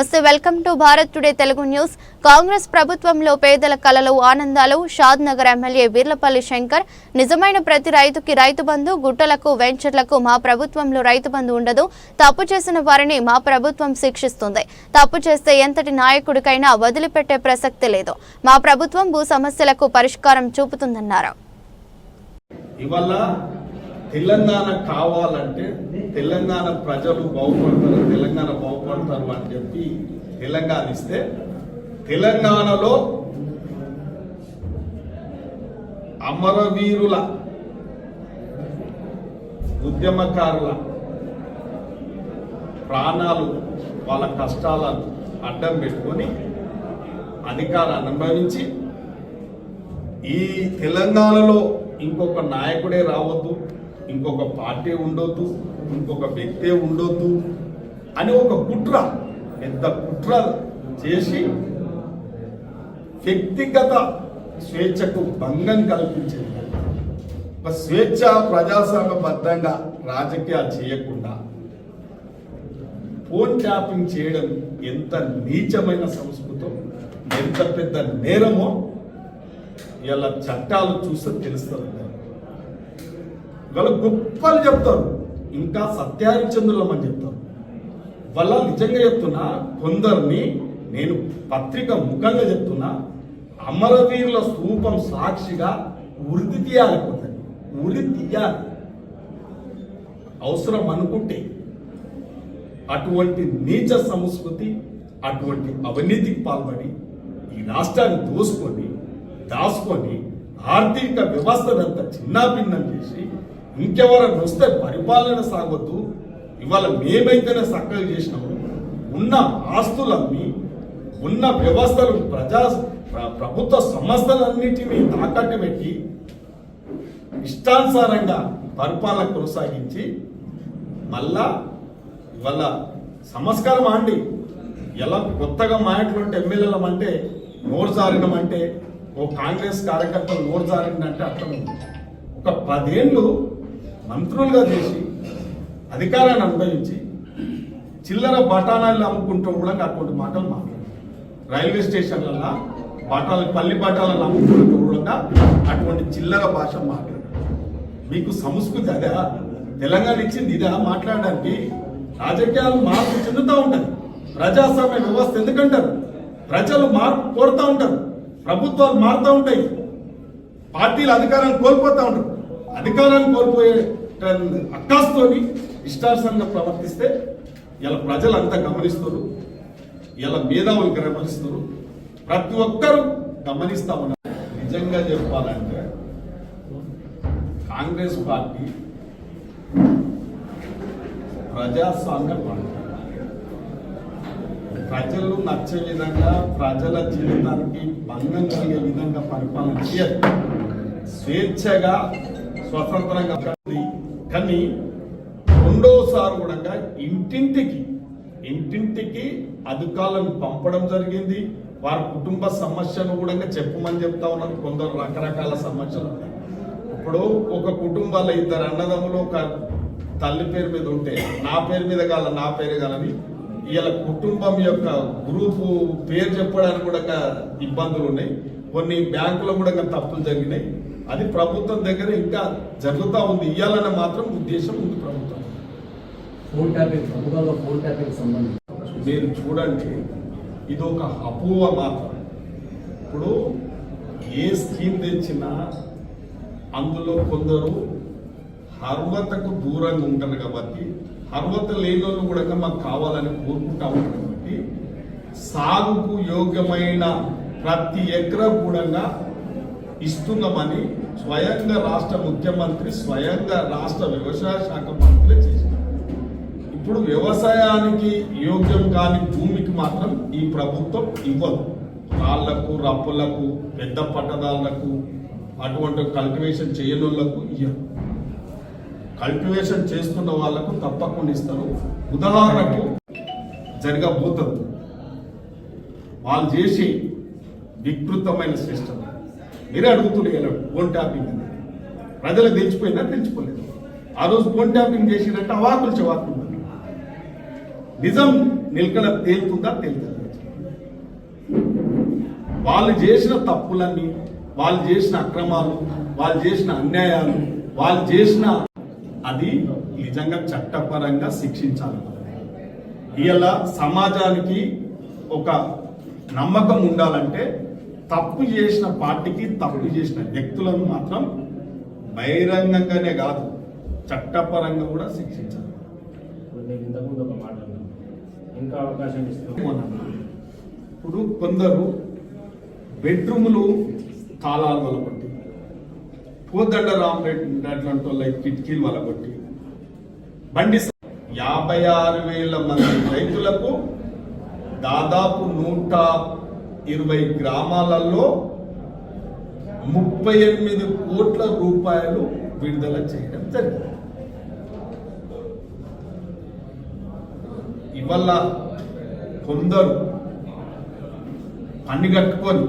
నమస్తే welcome to Bharat today Telugu news. Congress ప్రభుత్వంలో పేదల కలలు ఆనందాలు షాద్ నగర్ ఎమ్మెల్యే వీర్లపల్లి శంకర్. నిజమైన ప్రతి రైతుకి రైతు బంధు గుట్టలకు వెంచర్లకు మా ప్రభుత్వంలో రైతు బంధు ఉండదు. తప్పు చేసిన వారిని మా ప్రభుత్వం శిక్షిస్తుంది. తప్పు చేస్తే ఎంతటి నాయకుడికైనా వదిలిపెట్టే ప్రసక్తి లేదు. మా ప్రభుత్వం భూ సమస్యలకు పరిష్కారం చూపుతుందన్నారు. తెలంగాణ కావాలంటే తెలంగాణ ప్రజలు బాగుపడతారు తెలంగాణ బాగుపడతారు అని చెప్పి తెలంగాణ ఇస్తే తెలంగాణలో అమరవీరుల ఉద్యమకారుల ప్రాణాలు వాళ్ళ కష్టాలను అడ్డం పెట్టుకొని అధికారాన్ని అనుభవించి ఈ తెలంగాణలో ఇంకొక నాయకుడే రావద్దు. ఇంకొక పార్టీ ఉండొద్దు ఇంకొక వ్యక్తే ఉండొద్దు అని ఒక కుట్ర పెద్ద కుట్ర చేసి వ్యక్తిగత స్వేచ్ఛకు భంగం కల్పించింది. ఒక స్వేచ్ఛ ప్రజాస్వామ్యబద్ధంగా రాజకీయాలు చేయకుండా ఫోన్ ట్యాపింగ్ చేయడం ఎంత నీచమైన సంస్కృతం ఎంత పెద్ద నేరమో ఇలా చట్టాలు చూస్తే తెలుస్తుంది. వాళ్ళు గొప్పలు చెప్తారు. ఇంకా సత్యహరిచంద్రులం చెప్తారు. వాళ్ళ నిజంగా చెప్తున్నా కొందరిని నేను పత్రిక ముఖంగా చెప్తున్నా అమరవీరుల స్థూపం సాక్షిగా ఉరిది తీయాలి కొందరిని. ఉరి తీయాలి. అవసరం అనుకుంటే అటువంటి నీచ సంస్కృతి అటువంటి అవినీతికి పాల్పడి ఈ రాష్ట్రాన్ని దోసుకొని దాచుకొని ఆర్థిక వ్యవస్థనంతా చిన్నాభిన్నం చేసి ఇంకెవరైనా వస్తే పరిపాలన సాగొద్దు. ఇవాళ మేమైతేనే చక్కగా చేసినాము ఉన్న ఆస్తులన్నీ ఉన్న వ్యవస్థలు ప్రజా ప్రభుత్వ సంస్థలన్నిటినీ తాకట్టు పెట్టి ఇష్టానుసారంగా పరిపాలన కొనసాగించి మళ్ళా ఇవాళ సంస్కారం అండి. ఎలా కొత్తగా మా ఇంట్లో ఎమ్మెల్యేలం అంటే నోరు జారినమంటే ఓ కాంగ్రెస్ కార్యకర్తలు నోరు జారిందంటే అర్థం ఒక పదేళ్ళు మంత్రులుగా చేసి అధికారాన్ని అనుభవించి చిల్లర బఠానాలు అమ్ముకుంటూ కూడా అటువంటి మాటలు మాట్లాడారు. రైల్వే స్టేషన్లలో బఠాలు పల్లి బఠాలను అమ్ముకుంటూ కూడా అటువంటి చిల్లర భాష మాట్లాడారు. మీకు సంస్కృతి అదే? తెలంగాణ ఇచ్చింది ఇదా మాట్లాడడానికి? రాజకీయాలు మార్పు చెందుతూ ఉంటాయి ప్రజాస్వామ్య వ్యవస్థ ఎందుకంటారు? ప్రజలు మార్పు కోరుతూ ఉంటారు. ప్రభుత్వాలు మారుతూ ఉంటాయి. పార్టీలు అధికారాన్ని కోల్పోతూ ఉంటారు. అధికారాన్ని కోల్పోయే అక్కాస్తోని ఇష్టాసంగా ప్రవర్తిస్తే ఇలా ప్రజలు అంతా గమనిస్తారు ఇలా మేధావులు గమనిస్తారు ప్రతి ఒక్కరూ గమనిస్తా ఉన్నారు నిజంగా చెప్పాలంటే కాంగ్రెస్ పార్టీ ప్రజాస్వామ్య పార్టీ. ప్రజలు నచ్చే విధంగా ప్రజల జీవితానికి భంగం కలిగే విధంగా పరిపాలన చేయాలి. స్వేచ్ఛగా స్వతంత్రంగా ఉంది. కానీ రెండోసారి కూడా ఇంటింటికి ఇంటింటికి అధికారులను పంపడం జరిగింది వారి కుటుంబ సమస్యను కూడా చెప్పమని చెప్తా ఉన్నారు కొందరు రకరకాల సమస్యలు ఉన్నాయి. ఇప్పుడు ఒక కుటుంబాల ఇద్దరు అన్నదమ్ములు ఒక తల్లి పేరు మీద ఉంటే నా పేరు మీద కాల నా పేరు కాలని ఇలా కుటుంబం యొక్క గ్రూపు పేరు చెప్పడానికి కూడా ఇబ్బందులు ఉన్నాయి కొన్ని బ్యాంకులో కూడా తప్పులు జరిగినాయి అది ప్రభుత్వం దగ్గర ఇంకా జరుగుతూ ఉంది. ఇవ్వాలనే మాత్రం ఉద్దేశం ఉంది ప్రభుత్వం. ఫోన్ ట్యాపింగ్ ప్రభుత్వంలో ఫోన్ ట్యాపింగ్ సంబంధించి మీరు చూడండి ఇది ఒక అపోహ మాత్రం ఇప్పుడు ఏ స్కీమ్ తెచ్చినా అందులో కొందరు అర్హతకు దూరంగా ఉంటారు కాబట్టి అర్హత లేని వాళ్ళు కూడా మాకు కావాలని కోరుకుంటా ఉంటారు కాబట్టి సాగుకు యోగ్యమైన ప్రతి ఎకరా కూడా ఇస్తున్నామని స్వయంగా రాష్ట్ర ముఖ్యమంత్రి స్వయంగా రాష్ట్ర వ్యవసాయ శాఖ మంత్రి చేసినారు ఇప్పుడు వ్యవసాయానికి యోగ్యం కాని భూమికి మాత్రం ఈ ప్రభుత్వం ఇవ్వదు. రాళ్ళకు రప్పులకు పెద్ద పట్టదారులకు అటువంటి కల్టివేషన్ చేయని వాళ్ళకు కల్టివేషన్ చేస్తున్న వాళ్ళకు తప్పకుండా ఇస్తారు. ఉదాహరణకు జరగబోతుంది. వాళ్ళు చేసి వికృతమైన సిస్టమ్ మీరే అడుగుతుండే ఫోన్ ట్యాపింగ్ అని. ప్రజలకు తెలిసిపోయినా తెలిసిపోలేదు. ఆ రోజు ఫోన్ ట్యాపింగ్ చేసినట్టు అవాకులు చెవాకులు. నిజం నిలకడ తేలుతుందా? తేలుతుంది? వాళ్ళు చేసిన తప్పులన్నీ వాళ్ళు చేసిన అక్రమాలు వాళ్ళు చేసిన అన్యాయాలు వాళ్ళు చేసిన అది నిజంగా చట్టపరంగా శిక్షించాలి ఇలా సమాజానికి ఒక నమ్మకం ఉండాలంటే తప్పు చేసిన పార్టీకి తప్పు చేసిన వ్యక్తులను మాత్రం బహిరంగంగానే కాదు చట్టపరంగా కూడా శిక్షించాలి. ఇప్పుడు ఇంకా అవకాశం కొందరు బెడ్రూములు తాళాలు వలగొట్టి పోదండ రామరెడ్డి వాళ్ళ కిటికీలు వలగొట్టి బండి యాభై ఆరు వేల మంది రైతులకు దాదాపు నూట ఇరవై గ్రామాలలో ముప్పై ఎనిమిది కోట్ల రూపాయలు విడుదల చేయడం జరిగింది. ఇవల్ల కొందరు పని కట్టుకొని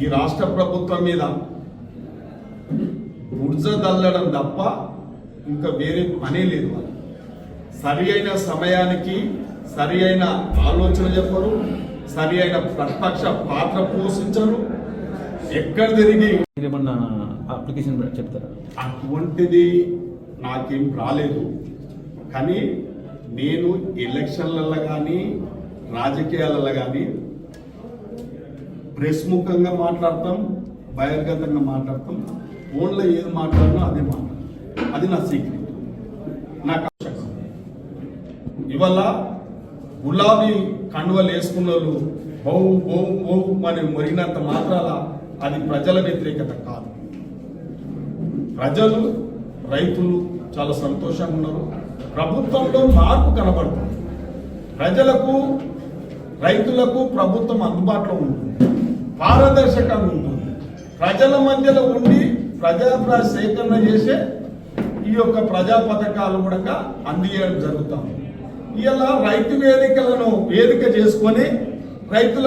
ఈ రాష్ట్ర ప్రభుత్వం మీద బుర్జ దల్లడం తప్ప ఇంకా వేరే పని లేదు. సరి అయిన సమయానికి సరి అయిన ఆలోచన చెప్పరు సరి అయిన ప్రతిపక్ష పాత్ర పోషించరు. ఎక్కడ తిరిగి మీరేమన్నా అప్లికేషన్ చెప్తారా? అటువంటిది నాకేం రాలేదు. కానీ నేను ఎలక్షన్లలో కానీ రాజకీయాలలో కానీ ప్రెస్ ముఖంగా మాట్లాడతాం బహిర్గతంగా మాట్లాడతాం ఫోన్లో ఏది మాట్లాడినా అదే మాట్లాడతాం. అది నా సీక్రెట్ నాకు అవసరం. ఇవాళ గులాబీ కండువలు వేసుకున్న వాళ్ళు బౌ బౌ బౌ అని మొరిగినంత మాత్రాల అది ప్రజల వ్యతిరేకత కాదు. ప్రజలు రైతులు చాలా సంతోషంగా ఉన్నారు. ప్రభుత్వంలో మార్పు కనబడుతుంది. ప్రజలకు రైతులకు ప్రభుత్వం అందుబాటులో ఉంటుంది. పారదర్శకంగా ఉంటుంది. ప్రజల మధ్యలో ఉండి ప్రజా సేకరణ చేసే ఈ యొక్క ప్రజా పథకాలు కూడా అందియడం జరుగుతుంది ఇలా రైతు వేదికలను వేదిక చేసుకొని రైతుల